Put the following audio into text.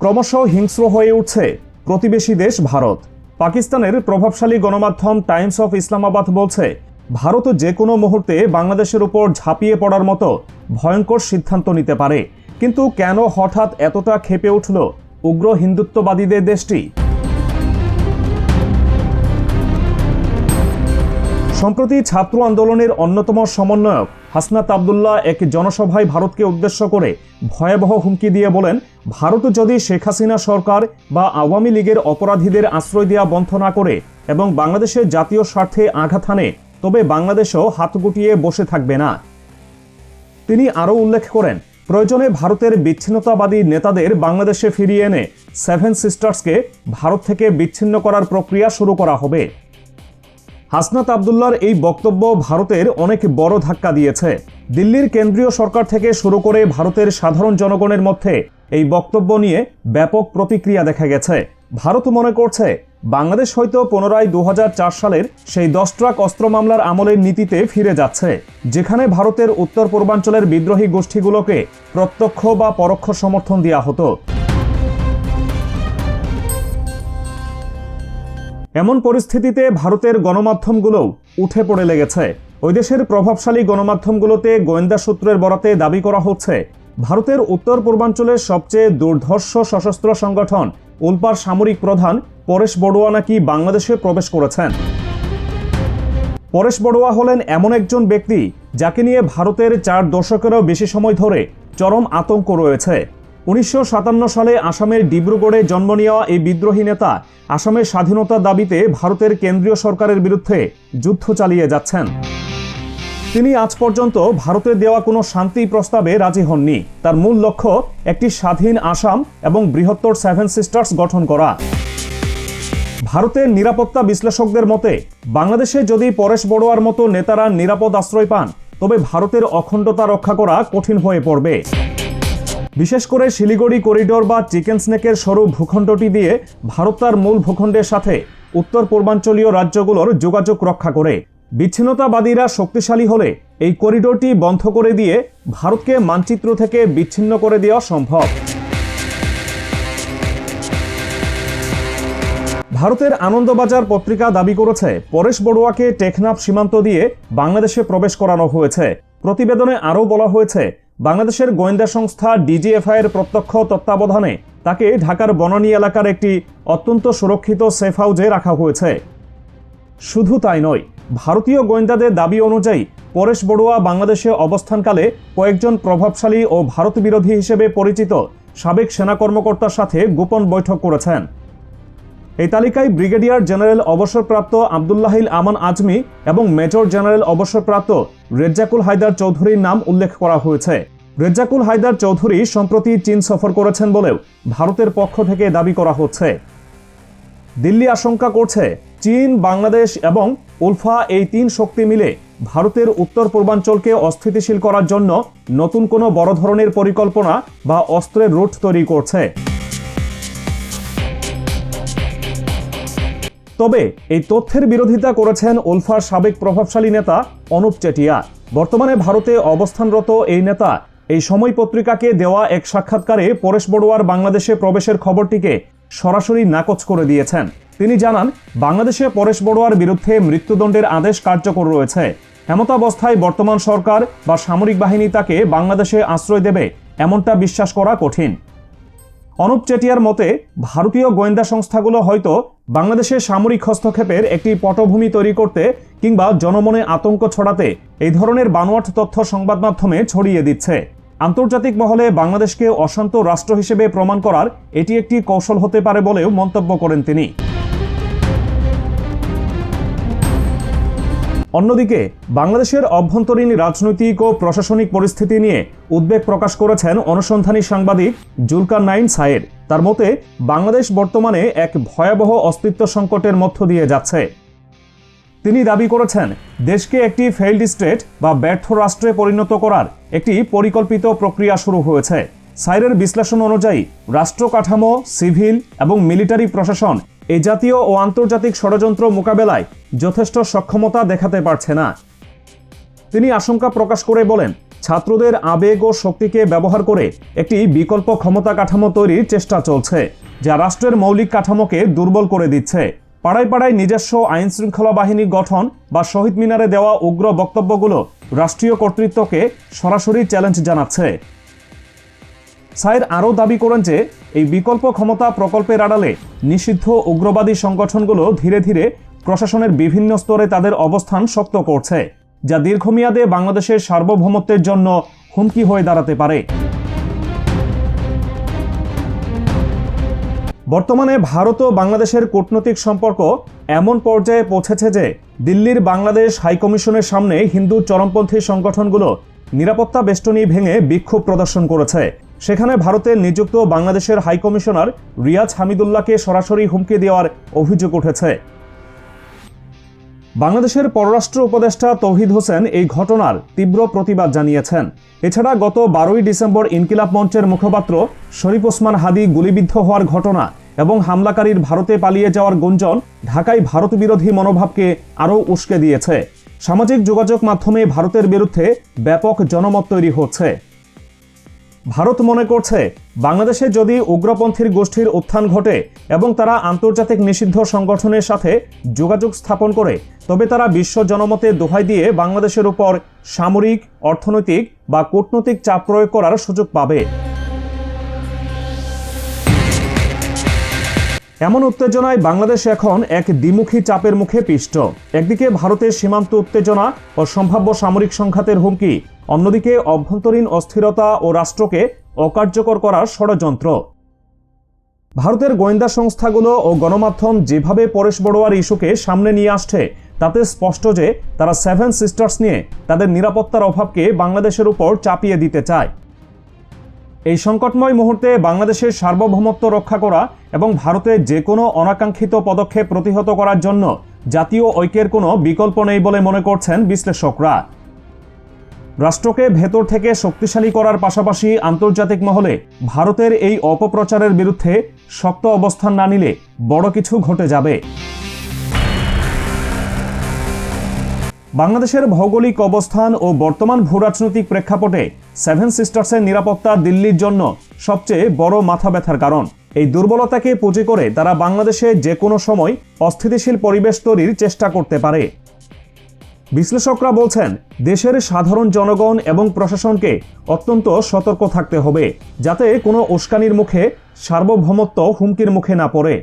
ক্রমশ হিংস্র হয়ে উঠছে প্রতিবেশী দেশ ভারত। পাকিস্তানের প্রভাবশালী গণমাধ্যম টাইমস অফ ইসলামাবাদ বলছে, ভারত যে কোনো মুহূর্তে বাংলাদেশের উপর ঝাঁপিয়ে পড়ার মতো ভয়ঙ্কর সিদ্ধান্ত নিতে পারে। কিন্তু কেন হঠাৎ এতটা খেপে উঠল উগ্র হিন্দুত্ববাদীদের দেশটি? সম্প্রতি ছাত্র আন্দোলনের অন্যতম সমন্বয়ক হাসনাত আবদুল্লাহ এক জনসভায় ভারতকে উদ্দেশ্য করে ভয়াবহ হুমকি দিয়ে বলেন, ভারত যদি শেখ হাসিনা সরকার বা আওয়ামী লীগের অপরাধীদের আশ্রয় দেওয়া বন্ধ না করে এবং বাংলাদেশের জাতীয় স্বার্থে আঘাত হানে, তবে বাংলাদেশও হাত গুটিয়ে বসে থাকবে না। তিনি আরও উল্লেখ করেন, প্রয়োজনে ভারতের বিচ্ছিন্নতাবাদী নেতাদের বাংলাদেশে ফিরিয়ে এনে সেভেন সিস্টার্সকে ভারত থেকে বিচ্ছিন্ন করার প্রক্রিয়া শুরু করা হবে। হাসনাত আবদুল্লার এই বক্তব্য ভারতের অনেক বড় ধাক্কা দিয়েছে। দিল্লির কেন্দ্রীয় সরকার থেকে শুরু করে ভারতের সাধারণ জনগণের মধ্যে এই বক্তব্য নিয়ে ব্যাপক প্রতিক্রিয়া দেখা গেছে। ভারত মনে করছে, বাংলাদেশ হয়তো পুনরায় দু হাজার চার সালের সেই দশ ট্রাক অস্ত্র মামলার আমলের নীতিতে ফিরে যাচ্ছে, যেখানে ভারতের উত্তর পূর্বাঞ্চলের বিদ্রোহী গোষ্ঠীগুলোকে প্রত্যক্ষ বা পরোক্ষ সমর্থন দেওয়া হতো। এমন পরিস্থিতিতে ভারতের গণমাধ্যমগুলোও উঠে পড়ে লেগেছে। ওই দেশের প্রভাবশালী গণমাধ্যমগুলোতে গোয়েন্দা সূত্রের বরাতে দাবি করা হচ্ছে, ভারতের উত্তর পূর্বাঞ্চলের সবচেয়ে দুর্ধর্ষ সশস্ত্র সংগঠন উল্পার সামরিক প্রধান পরেশ বড়ুয়া নাকি বাংলাদেশে প্রবেশ করেছেন। পরেশ বড়ুয়া হলেন এমন একজন ব্যক্তি যাকে নিয়ে ভারতের চার দশকেরও বেশি সময় ধরে চরম আতঙ্ক রয়েছে। উনিশশো সাতান্ন সালে আসামের ডিব্রুগড়ে জন্ম নেওয়া এই বিদ্রোহী নেতা আসামের স্বাধীনতা দাবিতে ভারতের কেন্দ্রীয় সরকারের বিরুদ্ধে যুদ্ধ চালিয়ে যাচ্ছেন। তিনি আজ পর্যন্ত ভারতে দেওয়া কোনো শান্তি প্রস্তাবে রাজি হননি। তার মূল লক্ষ্য একটি স্বাধীন আসাম এবং বৃহত্তর সেভেন সিস্টার্স গঠন করা। ভারতের নিরাপত্তা বিশ্লেষকদের মতে, বাংলাদেশে যদি পরেশ বড়ুয়ার মতো নেতারা নিরাপদ আশ্রয় পান, তবে ভারতের অখণ্ডতা রক্ষা করা কঠিন হয়ে পড়বে। বিশেষ করে শিলিগুড়ি করিডোর বা চিকেন স্নেকের সরু ভূখণ্ডটি দিয়ে ভারত তার মূল ভূখণ্ডের সাথে উত্তর পূর্বাঞ্চলীয় রাজ্যগুলোর যোগাযোগ রক্ষা করে। বিচ্ছিন্নতাবাদীরা শক্তিশালী হলে এই করিডোরটি বন্ধ করে দিয়ে ভারতকে মানচিত্র থেকে বিচ্ছিন্ন করে দেওয়া সম্ভব। ভারতের আনন্দবাজার পত্রিকা দাবি করেছে, পরেশ বড়ুয়াকে টেকনাফ সীমান্ত দিয়ে বাংলাদেশে প্রবেশ করানো হয়েছে। প্রতিবেদনে আরও বলা হয়েছে বাংলাদেশের গোয়েন্দা সংস্থা ডিজিএফআই এর প্রত্যক্ষ তত্ত্বাবধানে তাকে ঢাকার বনানী এলাকার একটি অত্যন্ত সুরক্ষিত সেফ হাউজে রাখা হয়েছে। শুধু তাই নয়, ভারতীয় গোয়েন্দাদের দাবি অনুযায়ী পরেশ বড়ুয়া বাংলাদেশে অবস্থানকালে কয়েকজন প্রভাবশালী ও ভারত বিরোধী হিসেবে পরিচিত সাবেক সেনা কর্মকর্তার সাথে গোপন বৈঠক করেছেন। এই তালিকায় ব্রিগেডিয়ার জেনারেল অবসরপ্রাপ্ত আবদুল্লাহিল আমান আজমি এবং মেজর জেনারেল অবসরপ্রাপ্ত রেজ্জাকুল হায়দার চৌধুরীর নাম উল্লেখ করা হয়েছে। রেজ্জাকুল হায়দার চৌধুরী সম্প্রতি চীন সফর করেছেন বলেও ভারতের পক্ষ থেকে দাবি করা হচ্ছে। দিল্লি আশঙ্কা করছে চীন, বাংলাদেশ এবং উলফা এই তিন শক্তি মিলে ভারতের উত্তর পূর্বাঞ্চলকে অস্থিতিশীল করার জন্য নতুন কোনো বড় ধরনের পরিকল্পনা বা অস্ত্রের রুট তৈরি করছে। তবে এই তথ্যের বিরোধিতা করেছেন উলফার সাবেক প্রভাবশালী নেতা অনুপ চেটিয়া। বর্তমানে ভারতে অবস্থানরত এই নেতা এই সময় পত্রিকাকে দেওয়া এক সাক্ষাৎকারে পরেশ বড়ুয়ার বাংলাদেশে প্রবেশের খবরটিকে সরাসরি নাকচ করে দিয়েছেন। তিনি জানান, বাংলাদেশে পরেশ বড়ুয়ার বিরুদ্ধে মৃত্যুদণ্ডের আদেশ কার্যকর রয়েছে। এমতাবস্থায় বর্তমান সরকার বা সামরিক বাহিনী তাকে বাংলাদেশে আশ্রয় দেবে এমনটা বিশ্বাস করা কঠিন। অনুপ চেটিয়ার মতে, ভারতীয় গোয়েন্দা সংস্থাগুলো হয়তো বাংলাদেশের সামরিক হস্তক্ষেপের একটি পটভূমি তৈরি করতে কিংবা জনমনে আতঙ্ক ছড়াতে এই ধরনের বানোয়াট তথ্য সংবাদ মাধ্যমে ছড়িয়ে দিচ্ছে। আন্তর্জাতিক মহলে বাংলাদেশকে অশান্ত রাষ্ট্র হিসেবে প্রমাণ করার এটি একটি কৌশল হতে পারে বলেও মন্তব্য করেন তিনি। অন্যদিকে, বাংলাদেশের অভ্যন্তরীণ রাজনৈতিক ও প্রশাসনিক পরিস্থিতি নিয়ে উদ্বেগ প্রকাশ করেছেন অনুসন্ধানী সাংবাদিক জুলকার নাইন সায়ের। তার মতে, বাংলাদেশ বর্তমানে এক ভয়াবহ অস্তিত্ব সংকটের মধ্য দিয়ে যাচ্ছে। তিনি দাবি করেছেন, দেশকে একটি ফেইল্ড স্টেট বা ব্যর্থ রাষ্ট্রে পরিণত করার একটি পরিকল্পিত প্রক্রিয়া শুরু হয়েছে। সাইরের বিশ্লেষণ অনুযায়ী, রাষ্ট্র কাঠামো, সিভিল এবং মিলিটারি প্রশাসন এই জাতীয় ও আন্তর্জাতিক ষড়যন্ত্র মোকাবেলায় যথেষ্ট সক্ষমতা দেখাতে পারছে না। তিনি আশঙ্কা প্রকাশ করে বলেন, ছাত্রদের আবেগ ও শক্তিকে ব্যবহার করে একটি বিকল্প ক্ষমতা কাঠামো তৈরির চেষ্টা চলছে, যা রাষ্ট্রের মৌলিক কাঠামোকে দুর্বল করে দিচ্ছে। পাড়ায় পাড়ায় নিজস্ব আইন শৃঙ্খলা বাহিনী গঠন বা শহীদ মিনারে দেওয়া উগ্র বক্তব্যগুলো রাষ্ট্রীয় কর্তৃত্বকে সরাসরি চ্যালেঞ্জ জানাচ্ছে। সাইর আরও দাবি করেন যে এই বিকল্প ক্ষমতা প্রকল্পের আড়ালে নিষিদ্ধ উগ্রবাদী সংগঠনগুলো ধীরে ধীরে প্রশাসনের বিভিন্ন স্তরে তাদের অবস্থান শক্ত করছে, যা দীর্ঘমেয়াদে বাংলাদেশের সার্বভৌমত্বের জন্য হুমকি হয়ে দাঁড়াতে পারে। বর্তমানে ভারত ও বাংলাদেশের কূটনৈতিক সম্পর্ক এমন পর্যায়ে পৌঁছেছে যে দিল্লির বাংলাদেশ হাইকমিশনের সামনে হিন্দু চরমপন্থী সংগঠনগুলো নিরাপত্তা বেষ্টনী ভেঙে বিক্ষোভ প্রদর্শন করেছে। সেখানে ভারতের নিযুক্ত বাংলাদেশের হাইকমিশনার রিয়াজ হামিদুল্লাহকে সরাসরি হুমকি দেওয়ার অভিযোগ উঠেছে। বাংলাদেশের পররাষ্ট্র উপদেষ্টা তৌহিদ হোসেন এই ঘটনার তীব্র প্রতিবাদ জানিয়েছেন। এছাড়া গত বারোই ডিসেম্বর ইনকিলাব মঞ্চের মুখপাত্র শরীফ ওসমান হাদি গুলিবিদ্ধ হওয়ার ঘটনা এবং হামলাকারীর ভারতে পালিয়ে যাওয়ার গুঞ্জন ঢাকায় ভারত বিরোধী মনোভাবকে আরও উস্কে দিয়েছে। সামাজিক যোগাযোগ মাধ্যমে ভারতের বিরুদ্ধে ব্যাপক জনমত তৈরি হচ্ছে। ভারত মনে করছে, বাংলাদেশে যদি উগ্রপন্থীর গোষ্ঠীর উত্থান ঘটে এবং তারা আন্তর্জাতিক নিষিদ্ধ সংগঠনের সাথে যোগাযোগ স্থাপন করে, তবে তারা বিশ্ব জনমতে দোহাই দিয়ে বাংলাদেশের উপর সামরিক, অর্থনৈতিক বা কূটনৈতিক চাপ প্রয়োগ করার সুযোগ পাবে। এমন উত্তেজনায় বাংলাদেশ এখন এক দ্বিমুখী চাপের মুখে পিষ্ট। একদিকে ভারতের সীমান্ত উত্তেজনা ও সম্ভাব্য সামরিক সংঘাতের হুমকি, অন্যদিকে অভ্যন্তরীণ অস্থিরতা ও রাষ্ট্রকে অকার্যকর করার ষড়যন্ত্র। ভারতের গোয়েন্দা সংস্থাগুলো ও গণমাধ্যম যেভাবে পরেশ বড়ুয়ার ইস্যুকে সামনে নিয়ে আসছে, তাতে স্পষ্ট যে তারা সেভেন সিস্টার্স নিয়ে তাদের নিরাপত্তার অভাবকে বাংলাদেশের উপর চাপিয়ে দিতে চায়। এই সংকটময় মুহূর্তে বাংলাদেশের সার্বভৌমত্ব রক্ষা করা এবং ভারতের যে কোনো অনাকাঙ্ক্ষিত পদক্ষেপ প্রতিহত করার জন্য জাতীয় ঐক্যের কোনো বিকল্প নেই বলে মনে করছেন বিশ্লেষকরা। রাষ্ট্রকে ভেতর থেকে শক্তিশালী করার পাশাপাশি আন্তর্জাতিক মহলে ভারতের এই অপপ্রচারের বিরুদ্ধে শক্ত অবস্থান না নিলে বড় কিছু ঘটে যাবে। বাংলাদেশের ভৌগোলিক অবস্থান ও বর্তমান ভূরাজনৈতিক প্রেক্ষাপটে সেভেন সিস্টার্সের নিরাপত্তা দিল্লির জন্য সবচেয়ে বড় মাথা ব্যথার কারণ। এই দুর্বলতাকে পুঁজি করে তারা বাংলাদেশে যে কোনো সময় অস্থিতিশীল পরিবেশ তৈরির চেষ্টা করতে পারে। বিশ্লেষকরা বলছেন, দেশের সাধারণ জনগণ এবং প্রশাসনকে অত্যন্ত সতর্ক থাকতে হবে, যাতে কোনো উস্কানির মুখে সার্বভৌমত্ব হুমকির মুখে না পড়ে।